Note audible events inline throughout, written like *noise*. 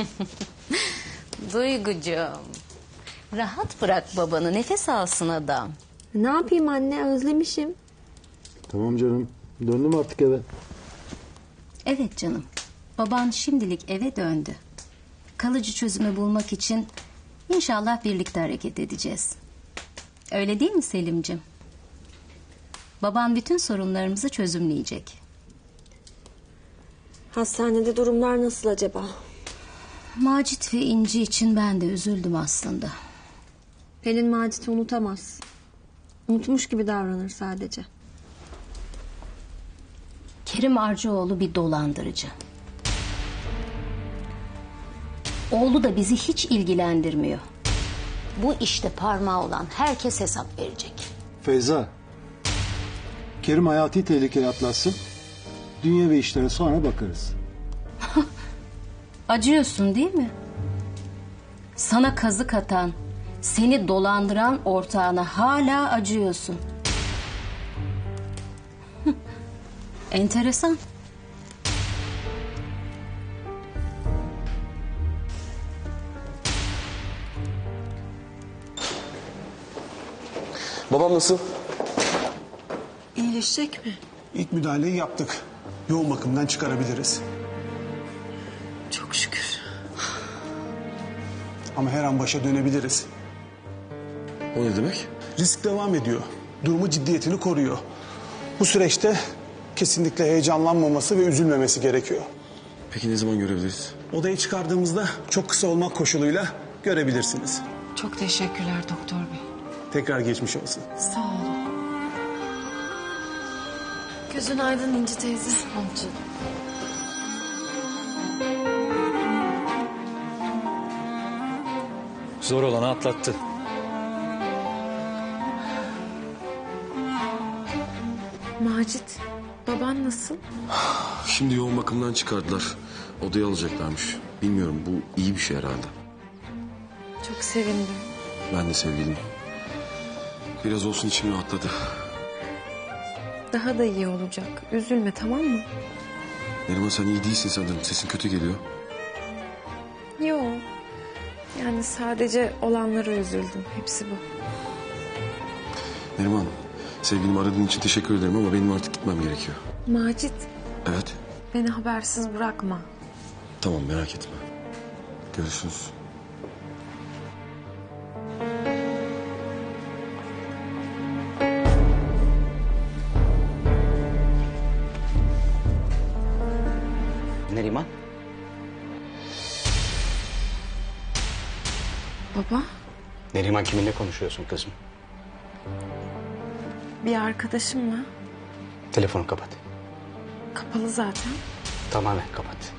*laughs* Duygucuğum. Rahat bırak babanı nefes alsın adam. Ne yapayım anne özlemişim. Tamam canım. Döndüm artık eve. Evet canım. Baban şimdilik eve döndü. Kalıcı çözümü bulmak için inşallah birlikte hareket edeceğiz. Öyle değil mi Selimcim? Baban bütün sorunlarımızı çözümleyecek. Hastanede durumlar nasıl acaba? Macit ve İnci için ben de üzüldüm aslında. Pelin Macit'i unutamaz. Unutmuş gibi davranır sadece. Kerim Arcıoğlu bir dolandırıcı. Oğlu da bizi hiç ilgilendirmiyor. Bu işte parmağı olan herkes hesap verecek. Feyza. Kerim hayati tehlikeli atlatsın. Dünya ve işlere sonra bakarız. Acıyorsun değil mi? Sana kazık atan, seni dolandıran ortağına hala acıyorsun. *laughs* Enteresan. Babam nasıl? İyileşecek mi? İlk müdahaleyi yaptık. Yoğun bakımdan çıkarabiliriz. Çok şükür. Ama her an başa dönebiliriz. O ne demek? Risk devam ediyor. Durumu ciddiyetini koruyor. Bu süreçte kesinlikle heyecanlanmaması ve üzülmemesi gerekiyor. Peki ne zaman görebiliriz? Odayı çıkardığımızda çok kısa olmak koşuluyla görebilirsiniz. Çok teşekkürler doktor bey. Tekrar geçmiş olsun. Sağ olun. Gözün aydın İnci teyze. Zor olanı atlattı. Macit, baban nasıl? Şimdi yoğun bakımdan çıkardılar. Odaya alacaklarmış. Bilmiyorum bu iyi bir şey herhalde. Çok sevindim. Ben de sevgilim. Biraz olsun içim rahatladı. Daha da iyi olacak. Üzülme tamam mı? Neriman sen iyi değilsin sanırım. Sesin kötü geliyor. Yok. Yani sadece olanlara üzüldüm. Hepsi bu. Neriman sevgilim aradığın için teşekkür ederim ama benim artık gitmem gerekiyor. Macit, Evet. beni habersiz bırakma. Tamam merak etme. Görüşürüz. Neriman kiminle konuşuyorsun kızım? bir arkadaşımla Telefonu kapat. kapalı zaten. Tamamen kapat.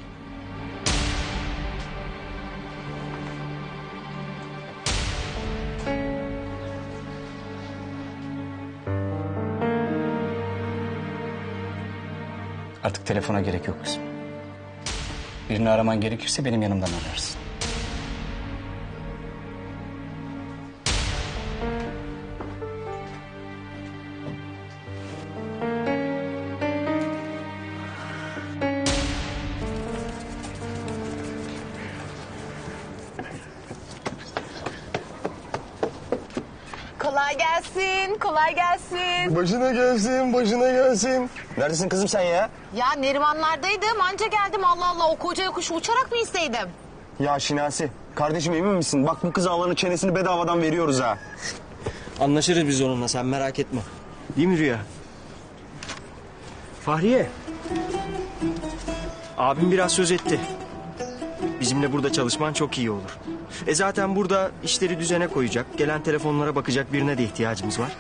Artık telefona gerek yok kızım. Birini araman gerekirse benim yanımdan ararsın. Kolay gelsin, kolay gelsin. Başına gelsin, başına gelsin. Neredesin kızım sen ya? Ya Nerimanlardaydım, anca geldim. Allah Allah, o koca yokuşu uçarak mı isteydim? Ya Şinasi, kardeşim emin misin? Bak bu kız ağlanın çenesini bedavadan veriyoruz ha. Anlaşırız biz onunla sen merak etme. Değil mi Rüya? Fahriye. Abim biraz söz etti. Bizimle burada çalışman çok iyi olur. E zaten burada işleri düzene koyacak, gelen telefonlara bakacak birine de ihtiyacımız var. *laughs*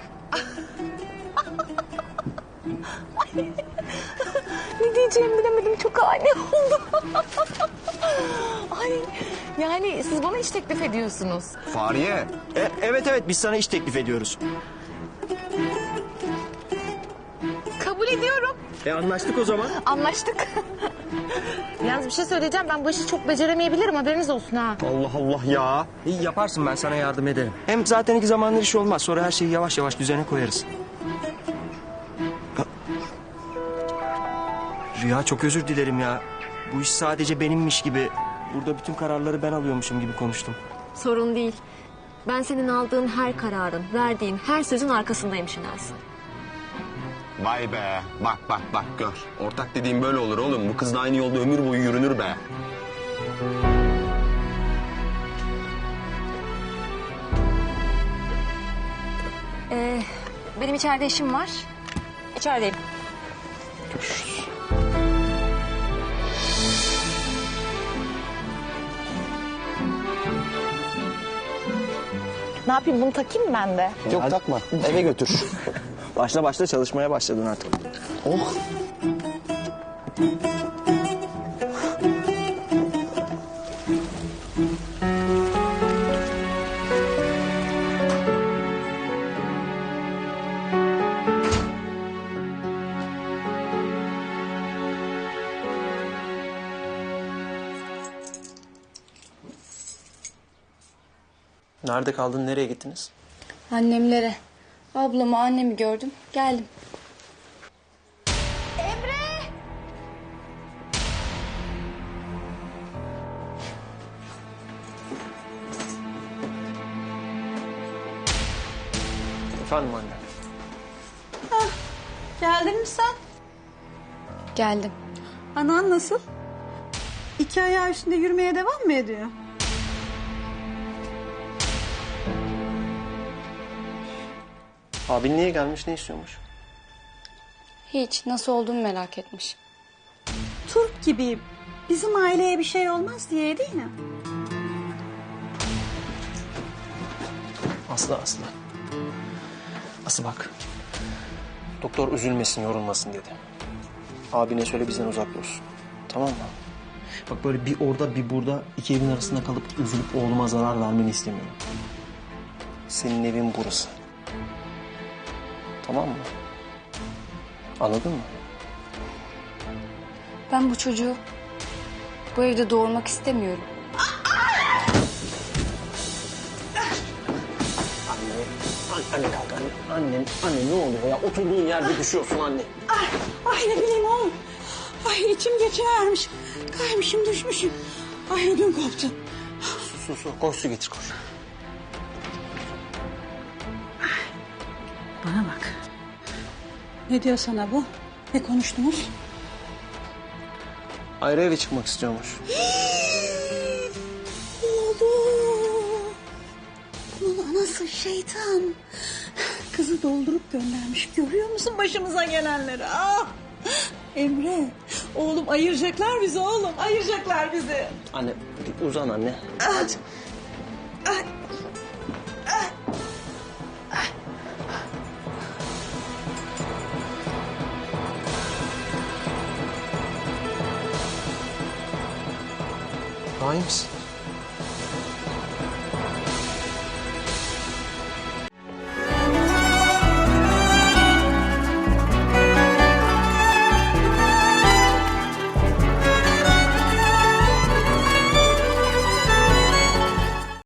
Ne diyeceğimi bilemedim, çok ani oldu. Ay, yani siz bana iş teklif ediyorsunuz. Fahriye. E, evet evet biz sana iş teklif ediyoruz. Kabul ediyorum, E anlaştık o zaman. anlaştık. Yalnız bir şey söyleyeceğim, ben bu işi çok beceremeyebilirim, haberiniz olsun ha. Allah Allah ya. İyi yaparsın ben sana yardım ederim. Hem zaten iki zamanlar iş olmaz. Sonra her şeyi yavaş yavaş düzene koyarız. Rüya çok özür dilerim ya. Bu iş sadece benimmiş gibi. Burada bütün kararları ben alıyormuşum gibi konuştum. Sorun değil. Ben senin aldığın her kararın, verdiğin her sözün arkasındayım Şinasi. Vay be. Bak bak bak gör. Ortak dediğim böyle olur oğlum. Bu kızla aynı yolda ömür boyu yürünür be. Ee, benim içeride işim var. İçerideyim. Ne yapayım bunu takayım mı ben de? Yok takma. Eve götür. *laughs* başla başla çalışmaya başladın artık. Oh. Nerede kaldın? Nereye gittiniz? Annemlere. Ablamı annemi gördüm. Geldim. Efendim anne. Geldin mi sen? Geldim. Anan nasıl? İki ayağı üstünde yürümeye devam mı ediyor? Abin niye gelmiş? Ne istiyormuş? Hiç nasıl olduğumu merak etmiş. Turp gibi bizim aileye bir şey olmaz diye değil mi? Aslı Aslı. Aslı bak. Doktor üzülmesin, yorulmasın dedi. Abine söyle bizden uzak dursun. Tamam mı? Bak böyle bir orada bir burada iki evin arasında kalıp üzülüp oğluma zarar vermeni istemiyorum. Senin evin burası. Tamam mı? Anladın mı? Ben bu çocuğu bu evde doğurmak istemiyorum. Anne, an- anne kalk anne. Anne, anne ne oluyor ya? Oturduğun yerde düşüyorsun anne. Ay, ay ne bileyim oğlum. Ay içim geçivermiş. Kaymışım düşmüşüm. Ay ödüm koptu. Su su, koş su getir koş. Bana bak. Ne diyor sana bu? Ne konuştunuz? Ayrı eve çıkmak istiyormuş. *gasps* Oğlum. Bunun anası şeytan. Kızı doldurup göndermiş. Görüyor musun başımıza gelenleri? Ah! Emre, oğlum ayıracaklar bizi oğlum. Ayıracaklar bizi. Anne uzan anne. Hadi. Daha iyi misin?